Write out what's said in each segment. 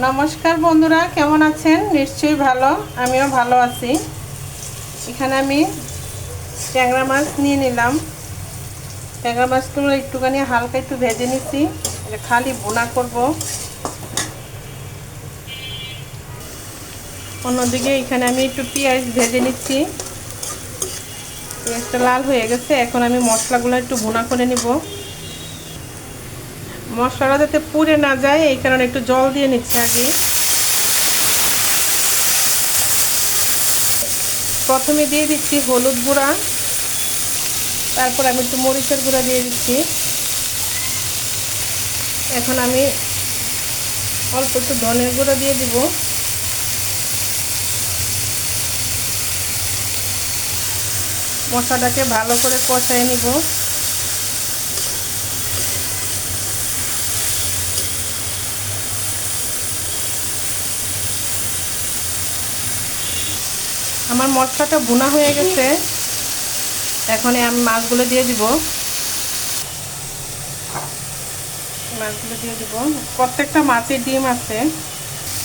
নমস্কার বন্ধুরা, কেমন আছেন? নিশ্চয়ই ভালো, আমিও ভালো আছি। এখানে আমি ট্যাংরা মাছ নিয়ে নিলাম। ট্যাংরা মাছগুলো একটুখানি হালকা একটু ভেজে নিচ্ছি খালি বোনা করব। অন্যদিকে এখানে আমি একটু পেঁয়াজ ভেজে নিচ্ছি। পেঁয়াজটা লাল হয়ে গেছে, এখন আমি মশলাগুলো একটু ভুনা করে নিব। মশলাটা যাতে পুড়ে না যায়, এই কারণে একটু জল দিয়ে নিচ্ছি আগে। প্রথমে দিয়ে দিচ্ছি হলুদ গুঁড়া, তারপর আমি একটু মরিচের গুঁড়া দিয়ে দিচ্ছি। এখন আমি অল্প একটু ধনের গুঁড়া দিয়ে দিব। মশলাটাকে ভালো করে কষাই নিব। আমার মশলাটা বোনা হয়ে গেছে। এখন আমি মাছগুলো দিয়ে দিব। মাছগুলো দিয়ে দিব। প্রত্যেকটা মাছের ডিম আছে।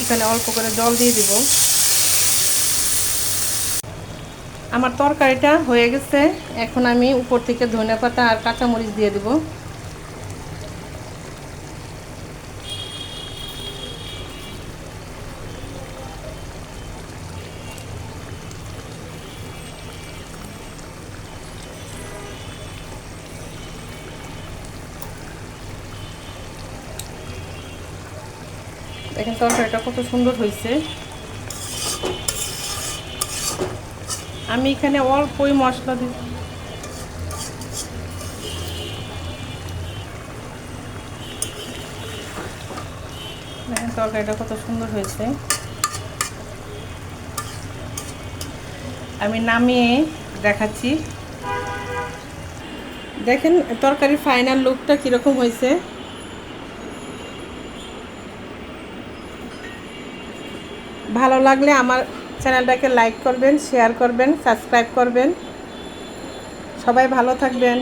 এখানে অল্প করে জল দিয়ে দিব। আমার তরকারিটা হয়ে গেছে। এখন আমি উপর থেকে ধনে পাতা আর কাঁচামরিচ দিয়ে দিব। দেখেন তরকারিটা কত সুন্দর হয়েছে। আমি এখানে অল্পই মশলা দিই। দেখেন তরকারিটা কত সুন্দর হয়েছে। আমি নামিয়ে দেখাচ্ছি। দেখেন তরকারির ফাইনাল লুকটা কীরকম হয়েছে। ভালো লাগলে আমার চ্যানেলটাকে লাইক করবেন শেয়ার করবেন সাবস্ক্রাইব করবেন। সবাই ভালো থাকবেন।